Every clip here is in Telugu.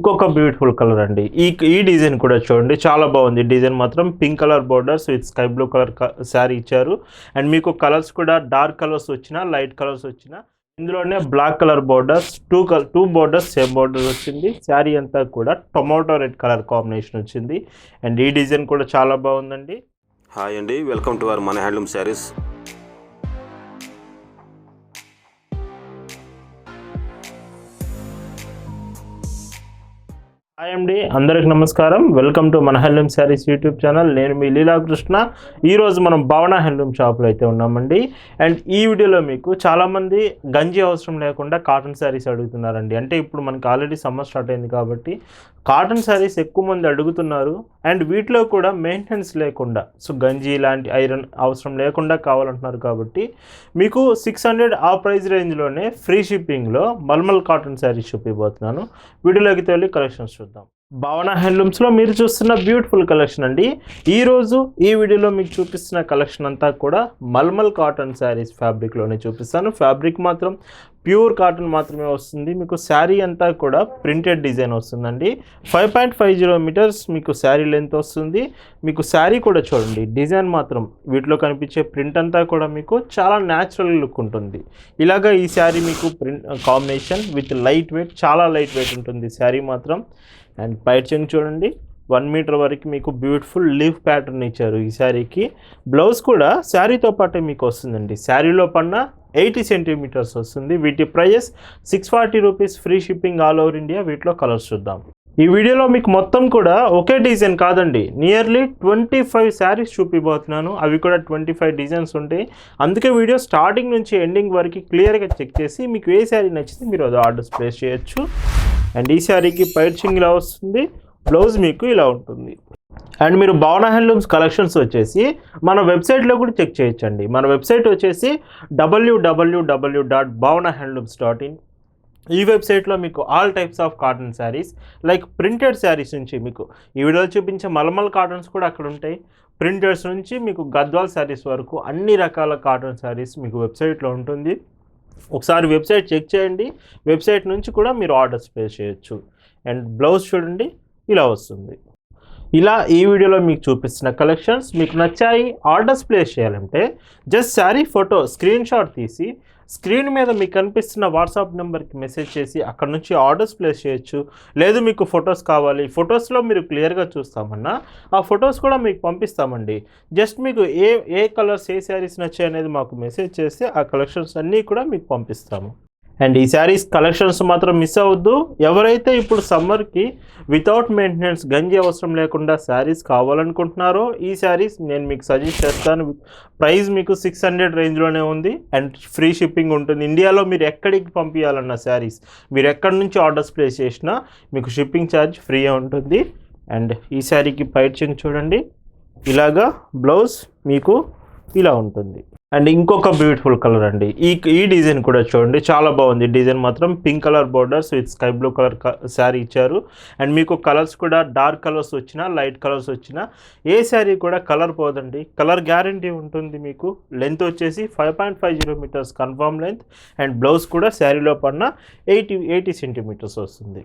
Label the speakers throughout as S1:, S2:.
S1: ఇంకొక బ్యూటిఫుల్ కలర్ అండి. ఈ ఈ డిజైన్ కూడా చూడండి. చాలా బాగుంది. డిజైన్ మాత్రం pink colour borders with sky blue colour sari ఇచ్చారు. అండ్ మీకు కలర్స్ కూడా డార్క్ కలర్స్ వచ్చిన లైట్ కలర్స్ వచ్చిన ఇందులోనే black colour borders two colour two borders same border వచ్చింది. శారీ అంతా కూడా టొమాటో రెడ్ కలర్ కాంబినేషన్ వచ్చింది. అండ్ ఈ డిజైన్ కూడా చాలా బాగుందండి.
S2: హాయ్ అండి. వెల్కమ్ టు అవర్ మన హ్యాండ్లూమ్ శారీస్
S1: హాయ్ అండి అందరికి నమస్కారం. వెల్కమ్ టు మన హ్యాండ్లూమ్ శారీస్ యూట్యూబ్ ఛానల్ నేను మీ లీలాకృష్ణ ఈరోజు మనం భవన హ్యాండ్లూమ్ షాప్లో అయితే ఉన్నామండి. అండ్ ఈ వీడియోలో మీకు చాలామంది గంజి అవసరం లేకుండా కాటన్ శారీస్ అడుగుతున్నారండి. అంటే ఇప్పుడు మనకి ఆల్రెడీ సమ్మర్ స్టార్ట్ అయింది కాబట్టి కాటన్ శారీస్ ఎక్కువ మంది అడుగుతున్నారు. అండ్ వీటిలో కూడా మెయింటెనెన్స్ లేకుండా సో గంజి ఇలాంటి ఐరన్ అవసరం లేకుండా కావాలంటున్నారు కాబట్టి మీకు సిక్స్ హండ్రెడ్ ఆ ప్రైస్ రేంజ్లోనే ఫ్రీ షిప్పింగ్లో మల్మల్ కాటన్ శారీస్ చూపిపోతున్నాను వీడియోలోకి వెళ్ళి కలెక్షన్స్ చూద్దాం. భావన హ్యాండ్లూమ్స్లో మీరు చూస్తున్న బ్యూటిఫుల్ కలెక్షన్ అండి. ఈరోజు ఈ వీడియోలో మీకు చూపిస్తున్న కలెక్షన్ అంతా కూడా మల్మల్ కాటన్ శారీస్ ఫ్యాబ్రిక్లోనే చూపిస్తాను. ఫ్యాబ్రిక్ మాత్రం ప్యూర్ కాటన్ మాత్రమే వస్తుంది. మీకు శారీ అంతా కూడా ప్రింటెడ్ డిజైన్ వస్తుందండి. Five point five zero metres మీకు శారీ లెంత్ వస్తుంది. మీకు శారీ కూడా చూడండి. డిజైన్ మాత్రం వీటిలో కనిపించే ప్రింట్ అంతా కూడా మీకు చాలా న్యాచురల్ లుక్ ఉంటుంది. ఇలాగా ఈ శారీ మీకు print combination with light weight చాలా లైట్ వెయిట్ ఉంటుంది శారీ మాత్రం. అండ్ పైర్చింగ్ చూడండి. వన్ మీటర్ వరకు మీకు బ్యూటిఫుల్ లీఫ్ ప్యాటర్న్ ఇచ్చారు ఈ శారీకి. బ్లౌజ్ కూడా శారీతో పాటే మీకు వస్తుందండి. శారీలో పడినా ఎయిటీ సెంటీమీటర్స్ వస్తుంది. వీటి prices six forty rupees free shipping all over India వీటిలో కలర్స్ చూద్దాం. ఈ వీడియోలో మీకు మొత్తం కూడా ఒకే డిజైన్ కాదండి. నియర్లీ ట్వంటీ ఫైవ్ శారీస్ చూపిపోతున్నాను అవి కూడా ట్వంటీ ఫైవ్ డిజైన్స్ ఉంటాయి. అందుకే వీడియో స్టార్టింగ్ నుంచి ఎండింగ్ వరకు క్లియర్గా చెక్ చేసి మీకు ఏ శారీ నచ్చితే మీరు అది ఆర్డర్స్ ప్లేస్ చేయొచ్చు. అండ్ ఈ శారీకి పైర్చింగ్ ఇలా వస్తుంది. బ్లౌజ్ మీకు ఇలా ఉంటుంది. అండ్ మీరు భవన హ్యాండ్లూమ్స్ కలెక్షన్స్ వచ్చేసి మన వెబ్సైట్లో కూడా చెక్ చేయొచ్చండి. మన వెబ్సైట్ వచ్చేసి W W W dot Bhavana handlooms dot in ఈ వెబ్సైట్లో మీకు all types of cotton saris like printed saris నుంచి మీకు ఈ వీడియోలో చూపించే మలమల్ కాటన్స్ కూడా అక్కడ ఉంటాయి. ప్రింటర్స్ నుంచి మీకు గద్వాల్ శారీస్ వరకు అన్ని రకాల కాటన్ శారీస్ మీకు వెబ్సైట్లో ఉంటుంది. ఒకసారి వెబ్సైట్ చెక్ చేయండి. వెబ్సైట్ నుంచి కూడా మీరు ఆర్డర్స్ ప్లేస్ చేయొచ్చు. అండ్ బ్లౌజ్ చూడండి ఇలా వస్తుంది. ఇలా ఈ వీడియోలో మీకు చూపిస్తున్న కలెక్షన్స్ మీకు నచ్చాయి ఆర్డర్స్ ప్లేస్ చేయాలంటే just sari photo screen shot తీసి స్క్రీన్ మీద మీకు కనిపిస్తున్న వాట్సాప్ నెంబర్కి మెసేజ్ చేసి అక్కడ నుంచి ఆర్డర్స్ ప్లేస్ చేయొచ్చు. లేదు మీకు ఫొటోస్ కావాలి ఫొటోస్లో మీరు క్లియర్గా చూస్తామన్నా ఆ ఫొటోస్ కూడా మీకు పంపిస్తామండి. జస్ట్ మీకు ఏ ఏ కలర్స్ ఏ శారీస్ నచ్చాయి అనేది మాకు మెసేజ్ చేస్తే ఆ కలెక్షన్స్ అన్నీ కూడా మీకు పంపిస్తాము. అండ్ ఈ శారీస్ కలెక్షన్స్ మాత్రం మిస్ అవ్వద్దు. ఎవరైతే ఇప్పుడు సమ్మర్కి వితౌట్ మెయింటెనెన్స్ గంజి అవసరం లేకుండా శారీస్ కావాలనుకుంటున్నారో ఈ శారీస్ నేను మీకు సజెస్ట్ చేస్తాను. ప్రైస్ మీకు సిక్స్ హండ్రెడ్ రేంజ్లోనే ఉంది. అండ్ ఫ్రీ షిప్పింగ్ ఉంటుంది. ఇండియాలో మీరు ఎక్కడికి పంపించాలన్న శారీస్ మీరు ఎక్కడి నుంచి ఆర్డర్స్ ప్లేస్ చేసినా మీకు షిప్పింగ్ ఛార్జ్ ఫ్రీ ఉంటుంది. అండ్ ఈ శారీకి పైచింగ్ చూడండి. ఇలాగా బ్లౌజ్ మీకు ఇలా ఉంటుంది. అండ్ ఇంకొక బ్యూటిఫుల్ కలర్ అండి. ఈ ఈ డిజైన్ కూడా చూడండి చాలా బాగుంది. డిజైన్ మాత్రం pink colour borders with sky blue colour sari ఇచ్చారు. అండ్ మీకు కలర్స్ కూడా డార్క్ కలర్స్ వచ్చినా లైట్ కలర్స్ వచ్చినా ఏ శారీ కూడా కలర్ పోదండి. కలర్ గ్యారంటీ ఉంటుంది మీకు. లెంత్ వచ్చేసి five point five zero metres confirm length and blouse కూడా శారీలో పడిన ఎయిటీ ఎయిటీ సెంటీమీటర్స్ వస్తుంది.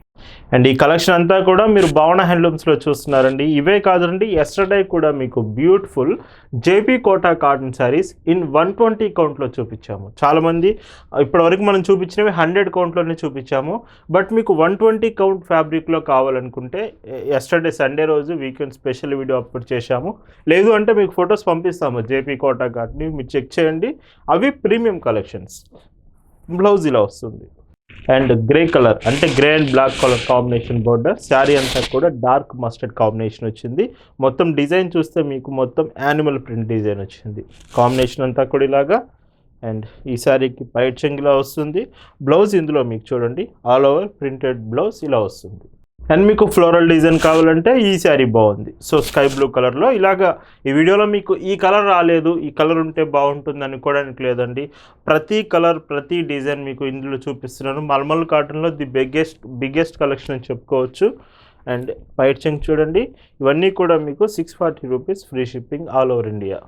S1: అండ్ ఈ కలెక్షన్ అంతా కూడా మీరు భవన హ్యాండ్లూమ్స్లో చూస్తున్నారండి. ఇవే కాదండి ఎస్టర్డే కూడా మీకు beautiful JP Kota cotton saris in one twenty కౌంట్లో చూపించాము. చాలామంది ఇప్పటివరకు మనం చూపించినవి హండ్రెడ్ కౌంట్లోనే చూపించాము. బట్ మీకు వన్ ట్వంటీ కౌంట్ ఫ్యాబ్రిక్లో కావాలనుకుంటే ఎస్టర్డే సండే రోజు వీకెండ్ స్పెషల్ వీడియో అప్లోడ్ చేశాము. లేదు అంటే మీకు ఫొటోస్ పంపిస్తాము జేపీ కోటా కాటన్ మీరు చెక్ చేయండి. అవి ప్రీమియం కలెక్షన్స్ బ్లౌజ్ ఇలా వస్తుంది. అండ్ గ్రే కలర్ అంటే grey and black colour combination border. Sari అంతా కూడా డార్క్ మస్టర్డ్ కాంబినేషన్ వచ్చింది. మొత్తం డిజైన్ చూస్తే మీకు మొత్తం యానిమల్ ప్రింట్ డిజైన్ వచ్చింది. కాంబినేషన్ అంతా కూడా ఇలాగా. అండ్ ఈ శారీకి పైట్ చెంగిలా వస్తుంది. బ్లౌజ్ ఇందులో మీకు చూడండి. ఆల్ ఓవర్ ప్రింటెడ్ బ్లౌజ్ ఇలా వస్తుంది. అండ్ మీకు ఫ్లోరల్ డిజైన్ కావాలంటే ఈ శారీ బాగుంది. సో స్కై బ్లూ కలర్లో. ఇలాగా ఈ వీడియోలో మీకు ఈ కలర్ రాలేదు. ఈ కలర్ ఉంటే బాగుంటుంది అనుకోవడానికి లేదండి. ప్రతి కలర్ ప్రతి డిజైన్ మీకు ఇందులో చూపిస్తున్నాను. మల్మల్ కాటన్లో ది బిగ్గెస్ట్ బిగ్గెస్ట్ కలెక్షన్ అని చెప్పుకోవచ్చు. అండ్ వైట్ చెంగ్ చూడండి. ఇవన్నీ కూడా మీకు six forty rupees free shipping all over India.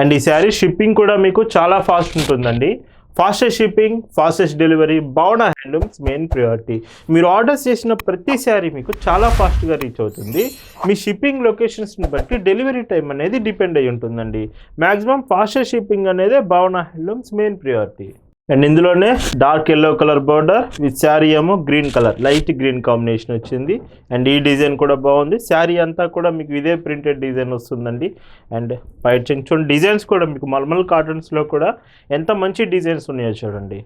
S1: And ఈ శారీ షిప్పింగ్ కూడా మీకు చాలా ఫాస్ట్ ఉంటుందండి. Fastest shipping fastest delivery Bhavana handlooms main priority మీరు ఆర్డర్స్ చేసిన ప్రతిసారి మీకు చాలా ఫాస్ట్గా రీచ్ అవుతుంది. మీ షిప్పింగ్ లొకేషన్స్ని బట్టి డెలివరీ టైం అనేది డిపెండ్ అయి ఉంటుందండి. మ్యాక్సిమం ఫాస్టెస్ట్ షిప్పింగ్ అనేది Bhavana handlooms main priority and ఇందులోనే dark yellow colour border with sari ఏమో green colour light green combination వచ్చింది. అండ్ ఈ డిజైన్ కూడా బాగుంది. శారీ అంతా కూడా మీకు ఇదే ప్రింటెడ్ డిజైన్ వస్తుందండి. అండ్ బయట చూడండి డిజైన్స్ కూడా మీకు మల్మల్ కాటన్స్లో కూడా ఎంత మంచి డిజైన్స్ ఉన్నాయో చూడండి.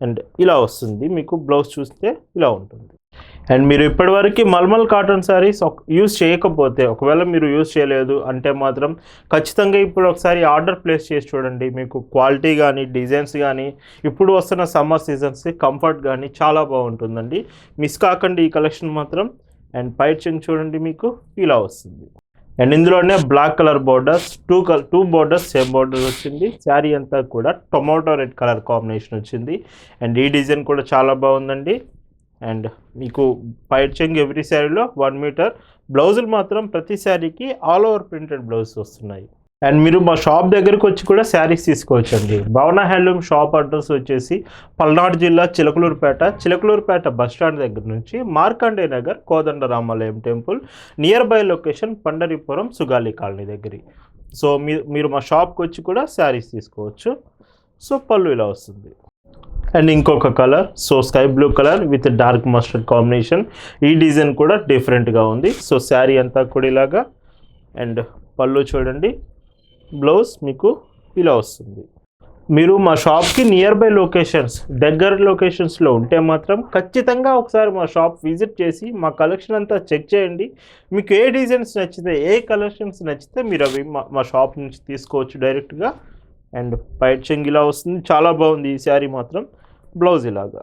S1: అండ్ ఇలా వస్తుంది. మీకు బ్లౌజ్ చూస్తే ఇలా ఉంటుంది. అండ్ మీరు ఇప్పటివరకు మల్మల్ కాటన్ శారీస్ యూజ్ చేయకపోతే ఒకవేళ మీరు యూస్ చేయలేదు అంటే మాత్రం ఖచ్చితంగా ఇప్పుడు ఒకసారి ఆర్డర్ ప్లేస్ చేసి చూడండి. మీకు క్వాలిటీ కానీ డిజైన్స్ కానీ ఇప్పుడు వస్తున్న సమ్మర్ సీజన్స్ కంఫర్ట్ కానీ చాలా బాగుంటుందండి. మిస్ కాకండి ఈ కలెక్షన్ మాత్రం. అండ్ పైచింగ్ చూడండి మీకు ఇలా వస్తుంది. అండ్ ఇందులోనే black colour borders two colour two borders same border వచ్చింది. శారీ అంతా కూడా టొమాటో రెడ్ కలర్ కాంబినేషన్ వచ్చింది. అండ్ ఈ డిజైన్ కూడా చాలా బాగుందండి. అండ్ మీకు పైట్ ఎవ్రీ శారీలో వన్ మీటర్. బ్లౌజులు మాత్రం ప్రతి శారీకి ఆల్ ఓవర్ ప్రింటెడ్ బ్లౌజ్ వస్తున్నాయి. అండ్ మీరు మా షాప్ దగ్గరకు వచ్చి కూడా శారీస్ తీసుకోవచ్చండి. భవన హ్యాండ్లూమ్ షాప్ అడ్రస్ వచ్చేసి పల్నాడు జిల్లా చిలకలూరుపేట చిలకలూరుపేట బస్ స్టాండ్ దగ్గర నుంచి Markande Nagar Kodanda Ramalayam temple near by location Pandaripuram Sugali colony దగ్గర. సో మీరు మీరు మా షాప్కి వచ్చి కూడా శారీస్ తీసుకోవచ్చు. సో పళ్ళు ఇలా వస్తుంది. అండ్ ఇంకొక colour so sky blue colour with dark mustard combination. ఈ డిజైన్ కూడా డిఫరెంట్గా ఉంది. సో శారీ అంతా కూడా ఇలాగా. అండ్ పళ్ళు చూడండి. బ్లౌజ్ మీకు ఇలా వస్తుంది. మీరు మా షాప్కి నియర్ బై లొకేషన్స్ దగ్గర లొకేషన్స్లో ఉంటే మాత్రం ఖచ్చితంగా ఒకసారి మా షాప్ విజిట్ చేసి మా కలెక్షన్ అంతా చెక్ చేయండి. మీకు ఏ డిజైన్స్ నచ్చితే ఏ కలెక్షన్స్ నచ్చితే మీరు అవి మా మా షాప్ నుంచి తీసుకోవచ్చు డైరెక్ట్గా అండ్ పైట్ చెంగ్ ఇలా వస్తుంది. చాలా బాగుంది ఈ శారీ మాత్రం. బ్లౌజ్ ఇలాగా.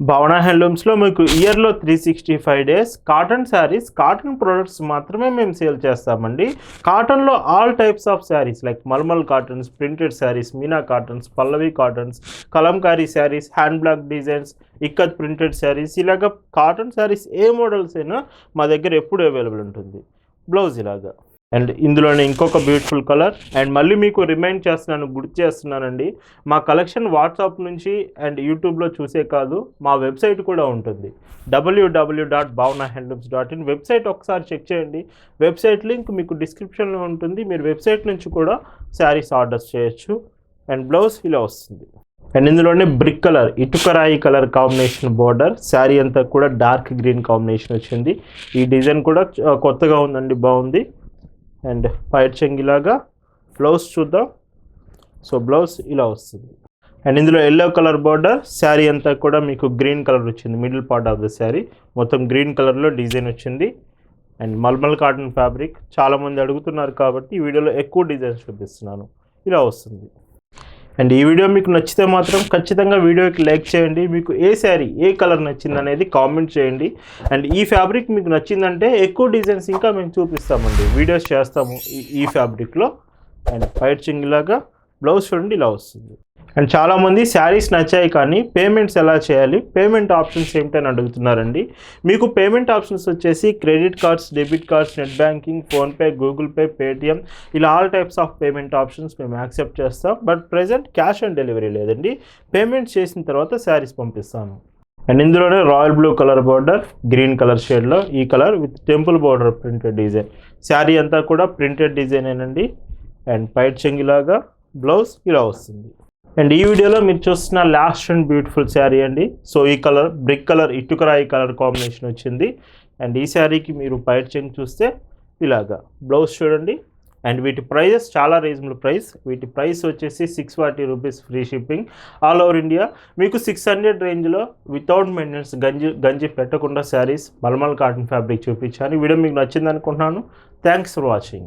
S1: భవన హ్యాండ్లూమ్స్లో మీకు ఇయర్లో three sixty five days cotton saris cotton products మాత్రమే మేము సేల్ చేస్తామండి. కాటన్లో all types of saris like mulmul cottons printed saris Meena cottons Pallavi cottons Kalamkari saris hand block designs ikat printed saris ఇలాగ కాటన్ శారీస్ ఏ మోడల్స్ అయినా మా దగ్గర ఎప్పుడు అవైలబుల్ ఉంటుంది. బ్లౌజ్ ఇలాగా. అండ్ ఇందులోనే ఇంకొక బ్యూటిఫుల్ కలర్ అండ్ మళ్ళీ మీకు రిమైండ్ చేస్తున్నాను గుర్తు చేస్తున్నానండి. మా కలెక్షన్ వాట్సాప్ నుంచి అండ్ యూట్యూబ్లో చూసే కాదు మా వెబ్సైట్ కూడా ఉంటుంది. W W dot Bhavana handlooms dot in website ఒకసారి చెక్ చేయండి. వెబ్సైట్ లింక్ మీకు డిస్క్రిప్షన్లో ఉంటుంది. మీరు వెబ్సైట్ నుంచి కూడా శారీస్ ఆర్డర్స్ చేయొచ్చు. అండ్ బ్లౌజ్ ఇలా వస్తుంది. అండ్ ఇందులోనే బ్రిక్ కలర్ ఇటుకరాయి కలర్ కాంబినేషన్ బోర్డర్ శారీ అంతా కూడా డార్క్ గ్రీన్ కాంబినేషన్ వచ్చింది. ఈ డిజైన్ కూడా కొత్తగా ఉందండి బాగుంది. అండ్ పైర్ చెంగిలాగా బ్లౌజ్ చూద్దాం. సో బ్లౌజ్ ఇలా వస్తుంది. అండ్ ఇందులో ఎల్లో కలర్ బార్డర్ శారీ అంతా కూడా మీకు గ్రీన్ కలర్ వచ్చింది. Middle part of the sari. మొత్తం గ్రీన్ కలర్లో డిజైన్ వచ్చింది. అండ్ మల్మల్ కాటన్ ఫ్యాబ్రిక్ చాలామంది అడుగుతున్నారు కాబట్టి ఈ వీడియోలో ఎక్కువ డిజైన్స్ చూపిస్తున్నాను. ఇలా వస్తుంది. అండ్ ఈ వీడియో మీకు నచ్చితే మాత్రం ఖచ్చితంగా వీడియోకి లైక్ చేయండి. మీకు ఏ శారీ ఏ కలర్ నచ్చింది అనేది కామెంట్ చేయండి. అండ్ ఈ ఫ్యాబ్రిక్ మీకు నచ్చిందంటే ఎక్కువ డిజైన్స్ ఇంకా మేము చూపిస్తామండి. వీడియోస్ చేస్తాము ఈ ఈ ఫ్యాబ్రిక్లో. అండ్ ఫైట్ చింగిలాగా బ్లౌజ్ చూడండి ఇలా వస్తుంది. అండ్ చాలామంది శారీస్ నచ్చాయి కానీ పేమెంట్స్ ఎలా చేయాలి? పేమెంట్ ఆప్షన్స్ ఏమిటని అడుగుతున్నారండి. మీకు పేమెంట్ ఆప్షన్స్ వచ్చేసి credit cards debit cards net banking PhonePe Google Pay Paytm ఇలా all types of payment options మేము యాక్సెప్ట్ చేస్తాం. But present cash on delivery లేదండి. పేమెంట్ చేసిన తర్వాత శారీస్ పంపిస్తాను అండ్ ఇందులోనే royal blue colour border green colour షేడ్లో ఈ colour with temple border printed design. Sari అంతా కూడా ప్రింటెడ్ డిజైనేనండి. అండ్ పైట్ చెంగిలాగా బ్లౌజ్ ఇలా వస్తుంది. అండ్ ఈ వీడియోలో మీరు చూస్తున్న లాస్ట్ అండ్ బ్యూటిఫుల్ శారీ అండి. సో ఈ కలర్ బ్రిక్ కలర్ ఇటుకరాయి కలర్ కాంబినేషన్ వచ్చింది. అండ్ ఈ శారీకి మీరు పైర్చింగ్ చూస్తే ఇలాగా. బ్లౌజ్ చూడండి. అండ్ వీటి ప్రైజెస్ చాలా రీజనబుల్ ప్రైస్ వీటి ప్రైస్ వచ్చేసి six forty rupees free shipping all over India మీకు సిక్స్ హండ్రెడ్ రేంజ్లో వితౌట్ మెయింటెనెన్స్ గంజి గంజి పెట్టకుండా శారీస్ మల్మల్ కాటన్ ఫ్యాబ్రిక్ చూపించాను. వీడియో మీకు నచ్చింది అనుకుంటున్నాను. Thanks for watching